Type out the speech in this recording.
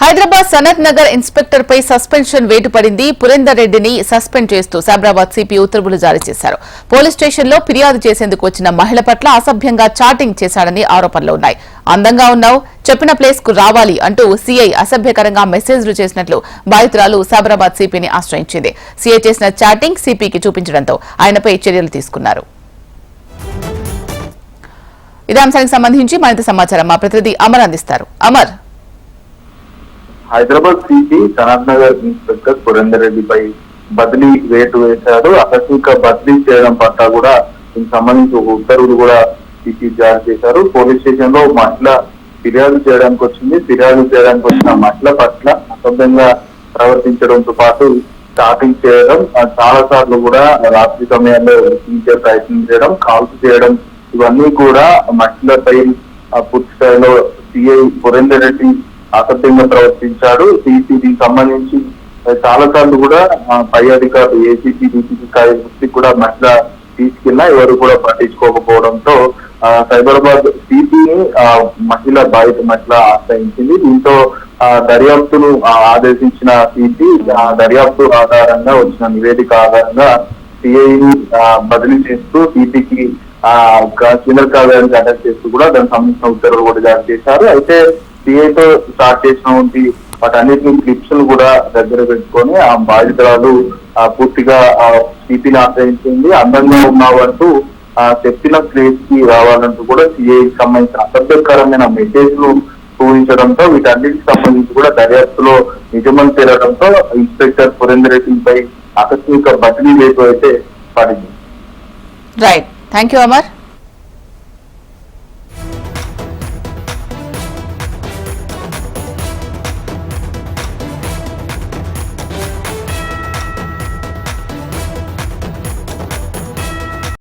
Hyderabad Sanath Nagar inspector పై suspension వేటు పడింది పురేందర్ రెడ్డిని సస్పెండ్ చేస్తూ సైబరాబాద్ సిపి ఉత్తర్వులు జారీ చేశారు. పోలీస్ స్టేషన్లో ఫిర్యాదు చేసేందుకు వచ్చిన మహిళ పట్ల అసభ్యంగా చాటింగ్ చేశాడని ఆరోపణలు ఉన్నాయి. అందంగా ఉన్నావు చెప్పిన ప్లేస్కు రావాలి అంటూ సీఐ అసభ్యకరంగా మెసేజ్లు చేసినట్లు బాధితురాలు సైబరాబాద్ సిపిని ఆశ్రయించింది. సీఐ చేసిన చాటింగ్ సిపికి చూపించడంతో ఆయనపై చర్యలు తీసుకున్నారు. ఇదే అంశానికి సంబంధించి మరింత సమాచారం మా ప్రతినిధి అమర్ అందిస్తారు. అమర్ హైదరాబాద్ సిటీ సనత్ నగర్ ఇన్స్పెక్టర్ సురేందర్ రెడ్డిపై బదిలీ వేటు వేశారు. ఆకస్మిక బదిలీ చేయడం పట్ల కూడా దీనికి సంబంధించి ఒక ఉత్తర్వులు కూడా సిటీ జారీ చేశారు. పోలీస్ స్టేషన్లో మహిళ ఫిర్యాదు చేయడానికి వచ్చింది. ఫిర్యాదు చేయడానికి వచ్చిన మహిళ పట్ల అసభ్యంగా ప్రవర్తించడంతో పాటు స్టార్టింగ్ చేయడం చాలా సార్లు కూడా రాత్రి సమయాల్లో ఇచ్చే ప్రయత్నం చేయడం కాల్స్ చేయడం ఇవన్నీ కూడా మహిళపై ఆ, పూర్తి స్థాయిలో సిఐ సురేందర్ రెడ్డి అసత్యంగా ప్రవర్తించాడు. సిసికి సంబంధించి చాలా సార్లు కూడా పై అధికారులు ఏసీపీ డీసీపీ స్థాయి కూడా మహిళ తీసుకెళ్ళినా ఎవరు కూడా పట్టించుకోకపోవడంతో సైబరాబాద్ సిపిని మహిళ బాధిత మహిళ ఆశ్రయించింది. దీంతో దర్యాప్తును ఆదేశించిన సిపి దర్యాప్తు ఆధారంగా వచ్చిన నివేదిక ఆధారంగా సిఐని బదిలీ చేస్తూ సిపికి కేంద్ర కార్యాలయానికి అటాచ్ చేస్తూ కూడా దానికి సంబంధించిన ఉత్తర్వులు కూడా జారీ చేశారు. అయితే సిఐతో స్టార్ట్ చేసినటువంటి వాటన్నిటిని క్లిప్స్ కూడా దగ్గర పెట్టుకొని ఆ బాధితురాలు ఆ, పూర్తిగా సిపిని ఆశ్రయించింది. అందంగా ఉన్నావు అంటూ ఆ, చెప్పిన ప్లేస్కి రావాలంటూ కూడా సిఐకి సంబంధించిన అసభ్యకరమైన మెసేజ్లు చూపించడంతో వీటన్నిటికి సంబంధించి కూడా దర్యాప్తులో నిజమని తేలడంతో ఇన్స్పెక్టర్ సురేందర్ రెడ్డిపై ఆకస్మిక బదిలీ వేటు అయితే పడింది రైట్ థ్యాంక్ యూ అమర్